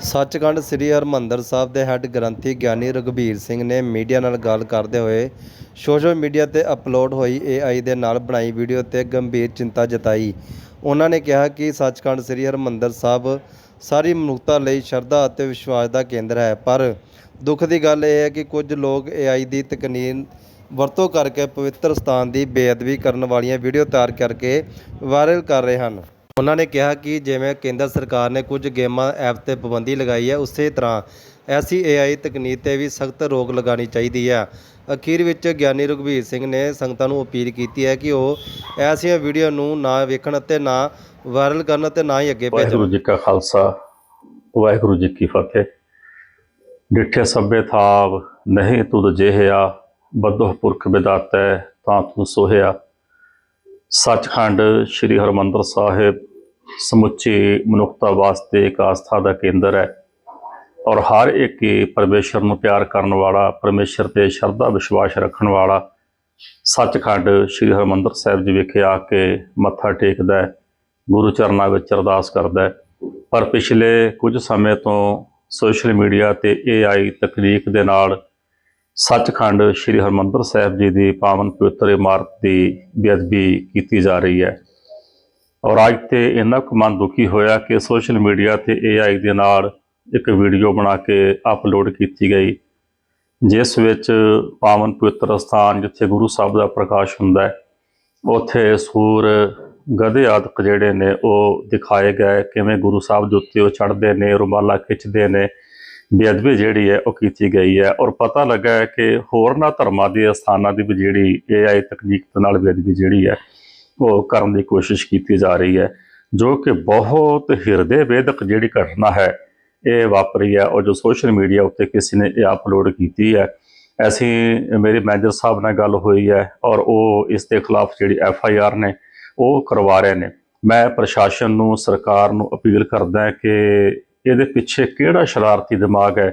ਸੱਚਖੰਡ ਸ੍ਰੀ ਹਰਿਮੰਦਰ ਸਾਹਿਬ ਦੇ ਹੈੱਡ ਗ੍ਰੰਥੀ ਗਿਆਨੀ ਰਘਬੀਰ ਸਿੰਘ ਨੇ ਮੀਡੀਆ ਨਾਲ ਗੱਲ ਕਰਦੇ ਹੋਏ ਸੋਸ਼ਲ ਮੀਡੀਆ ਤੇ ਅਪਲੋਡ ਹੋਈ ਏਆਈ ਦੇ ਨਾਲ ਬਣਾਈ ਵੀਡੀਓ ਤੇ ਗੰਭੀਰ ਚਿੰਤਾ ਜਤਾਈ। ਉਹਨਾਂ ਨੇ ਕਿਹਾ ਕਿ ਸੱਚਖੰਡ ਸ੍ਰੀ ਹਰਿਮੰਦਰ ਸਾਹਿਬ ਸਾਰੀ ਮਨੁੱਖਤਾ ਲਈ ਸ਼ਰਧਾ ਅਤੇ ਵਿਸ਼ਵਾਸ ਦਾ ਕੇਂਦਰ ਹੈ, ਪਰ ਦੁੱਖ ਦੀ ਗੱਲ ਇਹ ਹੈ ਕਿ ਕੁਝ ਲੋਕ ਏਆਈ ਦੀ ਤਕਨੀਕ ਵਰਤੋਂ ਕਰਕੇ ਪਵਿੱਤਰ ਸਥਾਨ ਦੀ ਬੇਅਦਬੀ ਕਰਨ ਵਾਲੀਆਂ ਵੀਡੀਓ ਤਿਆਰ ਕਰਕੇ ਵਾਇਰਲ ਕਰ ਰਹੇ ਹਨ। ਉਹਨਾਂ ਨੇ ਕਿਹਾ ਕਿ ਜਿਵੇਂ ਕੇਂਦਰ ਸਰਕਾਰ ਨੇ ਕੁਝ ਗੇਮਾਂ, ਐਪ ਤੇ ਪਾਬੰਦੀ ਲਗਾਈ ਹੈ, ਉਸੇ ਤਰ੍ਹਾਂ ਐਸੀ ਏਆਈ ਤਕਨੀਕ ਤੇ ਵੀ ਸਖਤ ਰੋਕ ਲਗਾਉਣੀ ਚਾਹੀਦੀ ਹੈ। ਅਖੀਰ ਵਿੱਚ ਗਿਆਨੀ ਰਘਬੀਰ ਸਿੰਘ ਨੇ ਸੰਗਤਾਂ ਨੂੰ ਅਪੀਲ ਕੀਤੀ ਹੈ ਕਿ ਉਹ ਐਸੀਆਂ ਵੀਡੀਓ ਨੂੰ ਨਾ ਵੇਖਣ ਅਤੇ ਨਾ ਵਾਇਰਲ ਕਰਨ ਅਤੇ ਨਾ ਹੀ ਅੱਗੇ ਭੇਜਣ। ਵਾਹਿਗੁਰੂ ਜੀ ਕਾ ਖਾਲਸਾ, ਵਾਹਿਗੁਰੂ ਜੀ ਕੀ ਫਤਿਹ। ਡਿਠੇ ਸਭੇ ਥਾਵ, ਨਹੀਂ ਤੁਧ ਜਿਹਿਆ ਬਦੋਹ ਪੁਰਖ ਵਿਦਾਤੈ ਤਾਂ ਤੂੰ ਸੋਹਿਆ। ਸੱਚਖੰਡ ਸ੍ਰੀ ਹਰਮੰਦਰ ਸਾਹਿਬ ਸਮੁੱਚੀ ਮਨੁੱਖਤਾ ਵਾਸਤੇ ਇੱਕ ਆਸਥਾ ਦਾ ਕੇਂਦਰ ਹੈ ਔਰ ਹਰ ਇੱਕ ਹੀ ਪਰਮੇਸ਼ਰ ਨੂੰ ਪਿਆਰ ਕਰਨ ਵਾਲਾ, ਪਰਮੇਸ਼ਰ ਤੇ ਸ਼ਰਧਾ ਵਿਸ਼ਵਾਸ ਰੱਖਣ ਵਾਲਾ ਸੱਚਖੰਡ ਸ੍ਰੀ ਹਰਮੰਦਰ ਸਾਹਿਬ ਜੀ ਵਿਖੇ ਆ ਕੇ ਮੱਥਾ ਟੇਕਦਾ ਹੈ, ਗੁਰੂ ਚਰਨਾਂ ਵਿੱਚ ਅਰਦਾਸ ਕਰਦਾ ਹੈ। ਪਰ ਪਿਛਲੇ ਕੁਝ ਸਮੇਂ ਤੋਂ ਸੋਸ਼ਲ ਮੀਡੀਆ ਤੇ AI ਤਕਨੀਕ ਦੇ ਨਾਲ ਸੱਚਖੰਡ ਸ੍ਰੀ ਹਰਮੰਦਰ ਸਾਹਿਬ ਜੀ ਦੀ ਪਾਵਨ ਪਵਿੱਤਰ ਇਮਾਰਤ ਦੀ ਬੇਅਦਬੀ ਕੀਤੀ ਜਾ ਰਹੀ ਹੈ। ਔਰ ਅੱਜ ਤੇ ਇੰਨਾ ਕੁ ਮਨ ਦੁਖੀ ਹੋਇਆ ਕਿ ਸੋਸ਼ਲ ਮੀਡੀਆ ਤੇ AI ਦੇ ਨਾਲ ਇੱਕ ਵੀਡੀਓ ਬਣਾ ਕੇ ਅਪਲੋਡ ਕੀਤੀ ਗਈ, ਜਿਸ ਵਿੱਚ ਪਾਵਨ ਪਵਿੱਤਰ ਸਥਾਨ ਜਿੱਥੇ ਗੁਰੂ ਸਾਹਿਬ ਦਾ ਪ੍ਰਕਾਸ਼ ਹੁੰਦਾ ਹੈ, ਉੱਥੇ ਸੂਰ ਗਧੇ ਆਦਿਕ ਜਿਹੜੇ ਨੇ ਉਹ ਦਿਖਾਏ ਗਏ, ਕਿਵੇਂ ਗੁਰੂ ਸਾਹਿਬ ਦੇ ਉੱਤੇ ਉਹ ਚੜ੍ਹਦੇ ਨੇ, ਰੁਮਾਲਾ ਖਿੱਚਦੇ ਨੇ ਬੇਅਦਬੀ ਜਿਹੜੀ ਹੈ ਉਹ ਕੀਤੀ ਗਈ ਹੈ ਔਰ ਪਤਾ ਲੱਗਾ ਹੈ ਕਿ ਹੋਰਨਾਂ ਧਰਮਾਂ ਦੇ ਸਥਾਨਾਂ ਦੀ ਵੀ ਜਿਹੜੀ AI ਤਕਨੀਕ ਦੇ ਨਾਲ ਬੇਅਦਬੀ ਜਿਹੜੀ ਹੈ ਉਹ ਕਰਨ ਦੀ ਕੋਸ਼ਿਸ਼ ਕੀਤੀ ਜਾ ਰਹੀ ਹੈ, ਜੋ ਕਿ ਬਹੁਤ ਹਿਰਦੇ ਵੇਦਕ ਜਿਹੜੀ ਘਟਨਾ ਹੈ ਇਹ ਵਾਪਰੀ ਹੈ ਔਰ ਜੋ ਸੋਸ਼ਲ ਮੀਡੀਆ ਉੱਤੇ ਕਿਸੇ ਨੇ ਇਹ ਅਪਲੋਡ ਕੀਤੀ ਹੈ। ਅਸੀਂ, ਮੇਰੇ ਮੈਨੇਜਰ ਸਾਹਿਬ ਨਾਲ ਗੱਲ ਹੋਈ ਹੈ ਔਰ ਉਹ ਇਸ ਦੇ ਖਿਲਾਫ ਜਿਹੜੀ ਐਫ ਆਈ ਆਰ ਨੇ ਉਹ ਕਰਵਾ ਰਹੇ ਨੇ। ਮੈਂ ਪ੍ਰਸ਼ਾਸਨ ਨੂੰ, ਸਰਕਾਰ ਨੂੰ ਅਪੀਲ ਕਰਦਾ ਕਿ ਇਹਦੇ ਪਿੱਛੇ ਕਿਹੜਾ ਸ਼ਰਾਰਤੀ ਦਿਮਾਗ ਹੈ?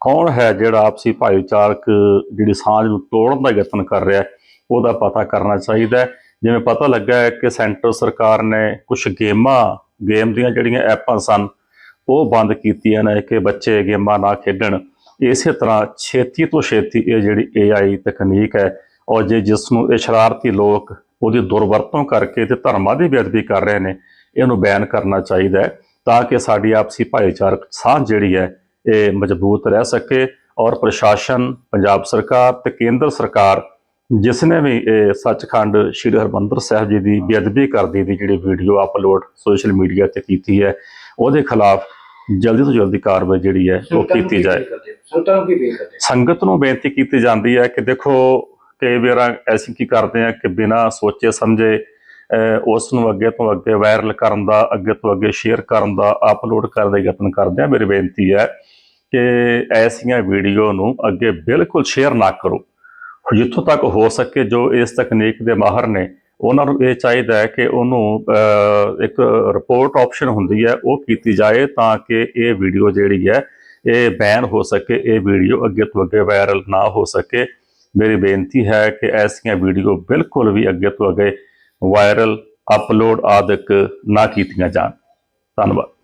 ਕੌਣ ਹੈ ਜਿਹੜਾ ਆਪਸੀ ਭਾਈਚਾਰਕ ਜਿਹੜੀ ਸਾਂਝ ਨੂੰ ਤੋੜਨ ਦਾ ਯਤਨ ਕਰ ਰਿਹਾ ਹੈ? ਉਹਦਾ ਪਤਾ ਕਰਨਾ ਚਾਹੀਦਾ ਹੈ। ਜਿਵੇਂ ਪਤਾ ਲੱਗਾ ਹੈ ਕਿ ਸੈਂਟਰ ਸਰਕਾਰ ਨੇ ਕੁਝ ਗੇਮਾਂ, ਗੇਮ ਦੀਆਂ ਜਿਹੜੀਆਂ ਐਪਾਂ ਸਨ, ਉਹ ਬੰਦ ਕੀਤੀਆਂ ਨੇ ਕਿ ਬੱਚੇ ਗੇਮਾਂ ਨਾ ਖੇਡਣ। ਇਸੇ ਤਰ੍ਹਾਂ ਛੇਤੀ ਤੋਂ ਛੇਤੀ ਇਹ ਜਿਹੜੀ AI ਤਕਨੀਕ ਹੈ ਔਰ ਜੇ ਜਿਸ ਨੂੰ ਇਹ ਸ਼ਰਾਰਤੀ ਲੋਕ ਉਹਦੀ ਦੁਰਵਰਤੋਂ ਕਰਕੇ ਤੇ ਧਰਮਾਂ ਦੀ ਬੇਅਦਬੀ ਕਰ ਰਹੇ ਨੇ, ਇਹਨੂੰ ਬੈਨ ਕਰਨਾ ਚਾਹੀਦਾ ਹੈ। ਤਾਂ ਕਿ ਸਾਡੀ ਆਪਸੀ ਭਾਈਚਾਰਕ ਸਾਂਝ ਜਿਹੜੀ ਹੈ ਇਹ ਮਜ਼ਬੂਤ ਰਹਿ ਸਕੇ ਔਰ ਪ੍ਰਸ਼ਾਸਨ ਪੰਜਾਬ ਸਰਕਾਰ ਤੇ ਕੇਂਦਰ ਸਰਕਾਰ ਜਿਸ ਨੇ ਵੀ ਇਹ ਸੱਚਖੰਡ ਸ੍ਰੀ ਹਰਮੰਦਰ ਸਾਹਿਬ ਜੀ ਦੀ ਬੇਅਦਬੀ ਕਰਦੀ ਦੀ ਜਿਹੜੀ ਵੀਡੀਓ ਅਪਲੋਡ ਸੋਸ਼ਲ ਮੀਡੀਆ ਤੇ ਕੀਤੀ ਹੈ ਉਹਦੇ ਖਿਲਾਫ ਜਲਦੀ ਤੋਂ ਜਲਦੀ ਕਾਰਵਾਈ ਜਿਹੜੀ ਹੈ ਉਹ ਕੀਤੀ ਜਾਏ। ਸੰਗਤ ਨੂੰ ਬੇਨਤੀ ਕੀਤੀ ਜਾਂਦੀ ਹੈ ਕਿ ਦੇਖੋ ਕਈ ਵਾਰ ਅਸੀਂ ਕੀ ਕਰਦੇ ਹਾਂ ਕਿ ਬਿਨਾਂ ਸੋਚੇ ਸਮਝੇ ਉਸ ਨੂੰ ਅੱਗੇ ਤੋਂ ਅੱਗੇ ਵਾਇਰਲ ਕਰਨ ਦਾ, ਅੱਗੇ ਤੋਂ ਅੱਗੇ ਸ਼ੇਅਰ ਕਰਨ ਦਾ ਅਪਲੋਡ ਕਰਨ ਦਾ ਯਤਨ ਕਰਦੇ ਹਾਂ। ਮੇਰੀ ਬੇਨਤੀ ਹੈ ਕਿ ਐਸੀਆਂ ਵੀਡੀਓ ਨੂੰ ਅੱਗੇ ਬਿਲਕੁਲ ਸ਼ੇਅਰ ਨਾ ਕਰੋ। ਜਿੱਥੋਂ ਤੱਕ ਹੋ ਸਕੇ ਜੋ ਇਸ ਤਕਨੀਕ ਦੇ ਮਾਹਰ ਨੇ, ਉਹਨਾਂ ਨੂੰ ਇਹ ਚਾਹੀਦਾ ਹੈ ਕਿ ਉਹਨੂੰ ਇੱਕ ਰਿਪੋਰਟ ਆਪਸ਼ਨ ਹੁੰਦੀ ਹੈ, ਉਹ ਕੀਤੀ ਜਾਏ ਤਾਂ ਕਿ ਇਹ ਵੀਡੀਓ ਜਿਹੜੀ ਹੈ, ਇਹ ਬੈਨ ਹੋ ਸਕੇ, ਇਹ ਵੀਡੀਓ ਅੱਗੇ ਤੋਂ ਅੱਗੇ ਵਾਇਰਲ ਨਾ ਹੋ ਸਕੇ। ਮੇਰੀ ਬੇਨਤੀ ਹੈ ਕਿ ਐਸੀਆਂ ਵੀਡੀਓ ਬਿਲਕੁਲ ਵੀ ਅੱਗੇ ਤੋਂ ਅੱਗੇ ਵਾਇਰਲ ਅਪਲੋਡ ਆਦਿਕ ਨਾ ਕੀਤੀਆਂ ਜਾਣ। ਧੰਨਵਾਦ।